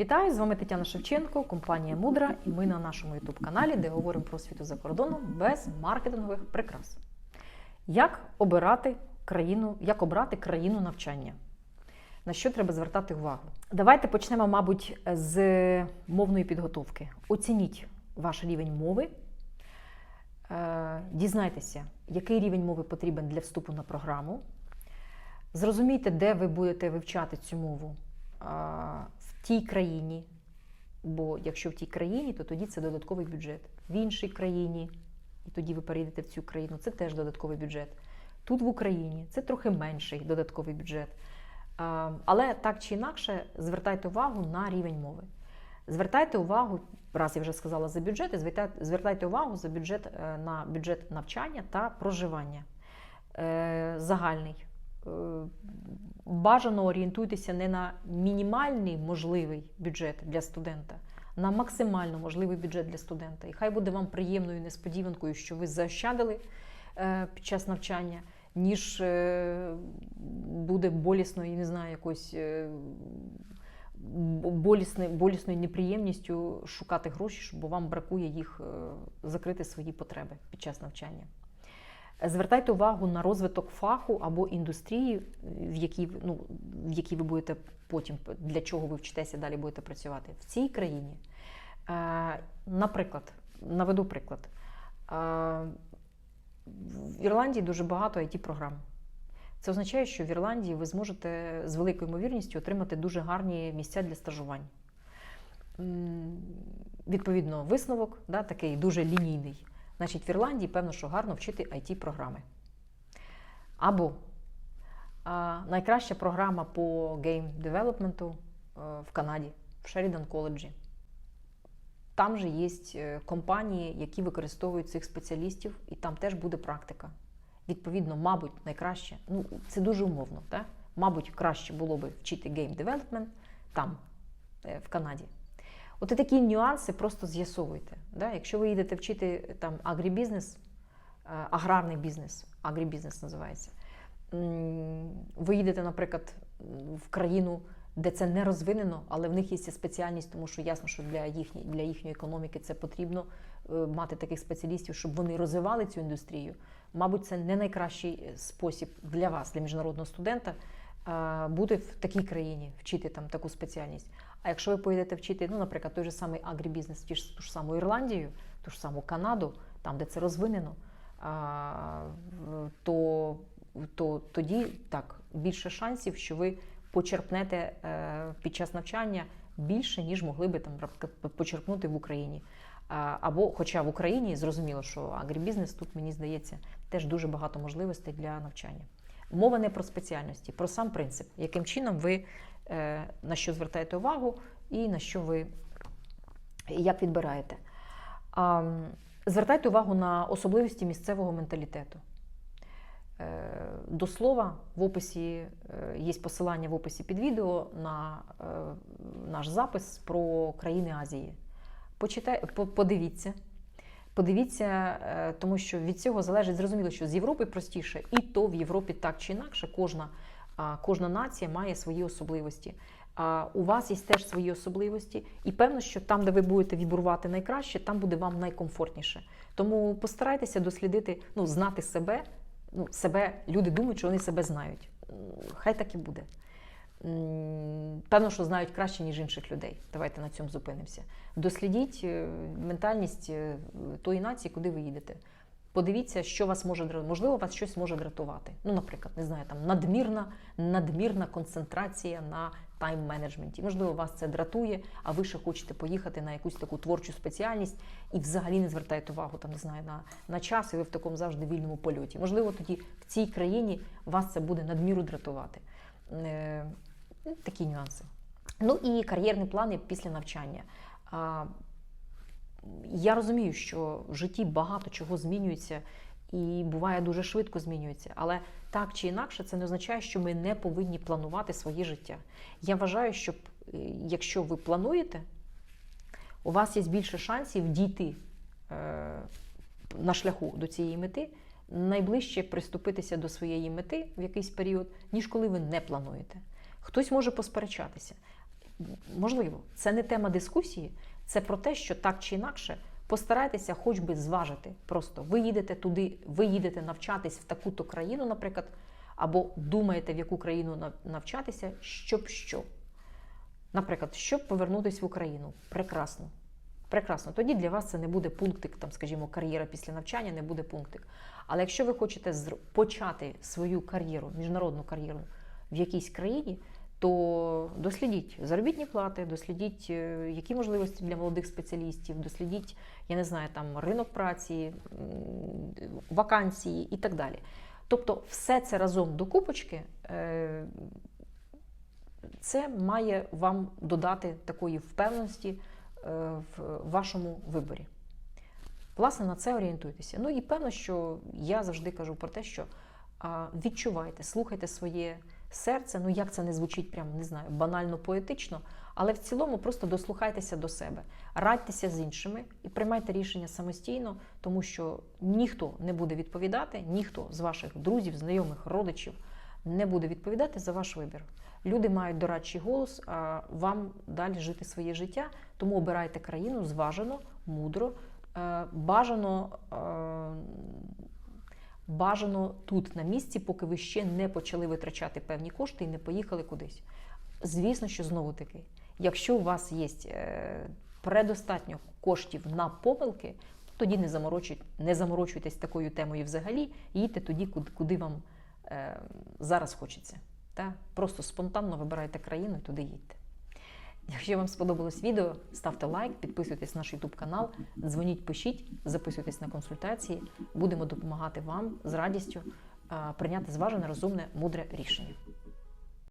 Вітаю! З вами Тетяна Шевченко, компанія Мудра, і ми на нашому youtube каналі, де говоримо про освіту за кордоном без маркетингових прикрас. Як обирати країну, як обрати країну навчання? На що треба звертати увагу? Давайте почнемо, мабуть, з мовної підготовки. Оцініть ваш рівень мови. Е, Дізнайтеся, який рівень мови потрібен для вступу на програму. Зрозумійте, де ви будете вивчати цю мову в тій країні. Бо якщо в тій країні, то тоді це додатковий бюджет. В іншій країні, і тоді ви перейдете в цю країну, це теж додатковий бюджет. Тут в Україні це трохи менший додатковий бюджет. Але так чи інакше, звертайте увагу на рівень мови. Звертайте увагу, раз я вже сказала за бюджет, звертайте, увагу за бюджет, е, на бюджет навчання та проживання. Е, Загальний. Бажано орієнтуйтеся не на мінімальний можливий бюджет для студента, на максимально можливий бюджет для студента. І хай буде вам приємною несподіванкою, що ви заощадили е, під час навчання, ніж е, буде болісною, не знаю, якось е, болісною, болісною неприємністю шукати гроші, бо вам бракує їх закрити свої потреби під час навчання. Звертайте увагу на розвиток фаху або індустрії, в якій, ну, в якій ви будете потім, для чого ви вчитеся далі будете працювати. В цій країні, е, наприклад, наведу приклад. Е, в Ірландії дуже багато it програм Це означає, що в Ірландії ви зможете з великою ймовірністю отримати дуже гарні місця для стажувань. Відповідно, висновок да, такий дуже лінійний. Значить, в Ірландії, певно, що гарно вчити it програми Або а, найкраща програма по гейм-девелопменту в Канаді, в Шерідан коледжі. Там же є е, компанії, які використовують цих спеціалістів, і там теж буде практика. Відповідно, мабуть, найкраще, ну це дуже умовно, так? мабуть, краще було би вчити гейм-девелопмент там, е, в Канаді. От такі нюанси просто з'ясовуйте. Да? Якщо ви їдете вчити там агрібізнес, е, аграрний бізнес, агрібізнес називається, ви їдете, наприклад, в країну, де це не розвинено, але в них є ця спеціальність, тому що ясно, що для, їхні, для їхньої економіки це потрібно е, мати таких спеціалістів, щоб вони розвивали цю індустрію. Мабуть, це не найкращий спосіб для вас, для міжнародного студента, е, бути в такій країні, вчити там таку спеціальність. А якщо ви поїдете вчити, ну, наприклад, той же самий агрібізнес, ті ж- ту ж саму Ірландію, ту ж саму Канаду, там, де це розвинено, то, то тоді так більше шансів, що ви почерпнете е, під час навчання більше, ніж могли би там почерпнути в Україні. Або, хоча в Україні зрозуміло, що агрібізнес тут мені здається теж дуже багато можливостей для навчання. Мова не про спеціальності, про сам принцип, яким чином ви на що звертаєте увагу і на що ви як відбираєте. Звертайте увагу на особливості місцевого менталітету. Е, До слова, в описі е, є посилання в описі під відео на е, наш запис про країни Азії. Почитай, подивіться. Подивіться, е, тому що від цього залежить зрозуміло, що з Європи простіше, і то в Європі так чи інакше кожна, кожна нація має свої особливості. У вас є теж свої особливості, і певно, що там, де ви будете вібрувати найкраще, там буде вам найкомфортніше. Тому постарайтеся дослідити, ну, знати себе. Ну, себе люди думають, що вони себе знають. Хай так і буде. Певно, що знають краще, ніж інших людей. Давайте на цьому зупинимося. Дослідіть е, ментальність е, тої нації, куди ви їдете. Подивіться, що вас може дратувати. Можливо, вас щось може дратувати. Ну, наприклад, не знаю, там надмірна, надмірна концентрація на тайм-менеджменті. Можливо, вас це дратує, а ви ще хочете поїхати на якусь таку творчу спеціальність і взагалі не звертаєте увагу там, не знаю, на, на час, і ви в такому завжди вільному польоті. Можливо, тоді в цій країні вас це буде надміру дратувати. Е, ну, Такі нюанси. Ну і кар'єрні плани після навчання. Я розумію, що в житті багато чого змінюється і буває дуже швидко змінюється. Але так чи інакше, це не означає, що ми не повинні планувати своє життя. Я вважаю, що е, якщо ви плануєте, у вас є більше шансів дійти е, на шляху до цієї мети, найближче приступитися до своєї мети в якийсь період, ніж коли ви не плануєте. Хтось може посперечатися. можливо, це не тема дискусії, це про те, що так чи інакше постарайтеся хоч би зважити. Просто ви їдете туди, ви їдете навчатись в таку-то країну, наприклад, або думаєте, в яку країну навчатися, щоб що. Наприклад, щоб повернутися в Україну. Прекрасно. Прекрасно. Тоді для вас це не буде пунктик, там, скажімо, кар'єра після навчання не буде пунктик. Але якщо ви хочете почати свою кар'єру, міжнародну кар'єру в якійсь країні, то дослідіть заробітні плати, дослідіть, е, які можливості для молодих спеціалістів, дослідіть, я не знаю, там ринок праці, вакансії і так далі. Тобто, все це разом до купочки. е, Це має вам додати такої впевненості е, в вашому виборі. Власне, на це орієнтуйтеся. Ну і певно, що я завжди кажу про те, що відчувайте, слухайте своє серце. Ну як це не звучить, прям не знаю, банально поетично, але в цілому просто дослухайтеся до себе, радьтеся з іншими і приймайте рішення самостійно, тому що ніхто не буде відповідати, ніхто з ваших друзів, знайомих, родичів не буде відповідати за ваш вибір. Люди мають дорадчий голос, а вам далі жити своє життя, тому обирайте країну зважено, мудро, е, бажано. Бажано тут на місці, поки ви ще не почали витрачати певні кошти і не поїхали кудись. Звісно, що знову таки, якщо у вас є е, предостатньо коштів на помилки, тоді не заморочуйте, не заморочуйтесь такою темою взагалі, їдьте тоді, куди, вам е, зараз хочеться. Просто спонтанно вибирайте країну і туди їдьте. Якщо вам сподобалось відео, ставте лайк, підписуйтесь на наш YouTube канал, дзвоніть, пишіть, записуйтесь на консультації. Будемо допомагати вам з радістю е, прийняти зважене, розумне, мудре рішення.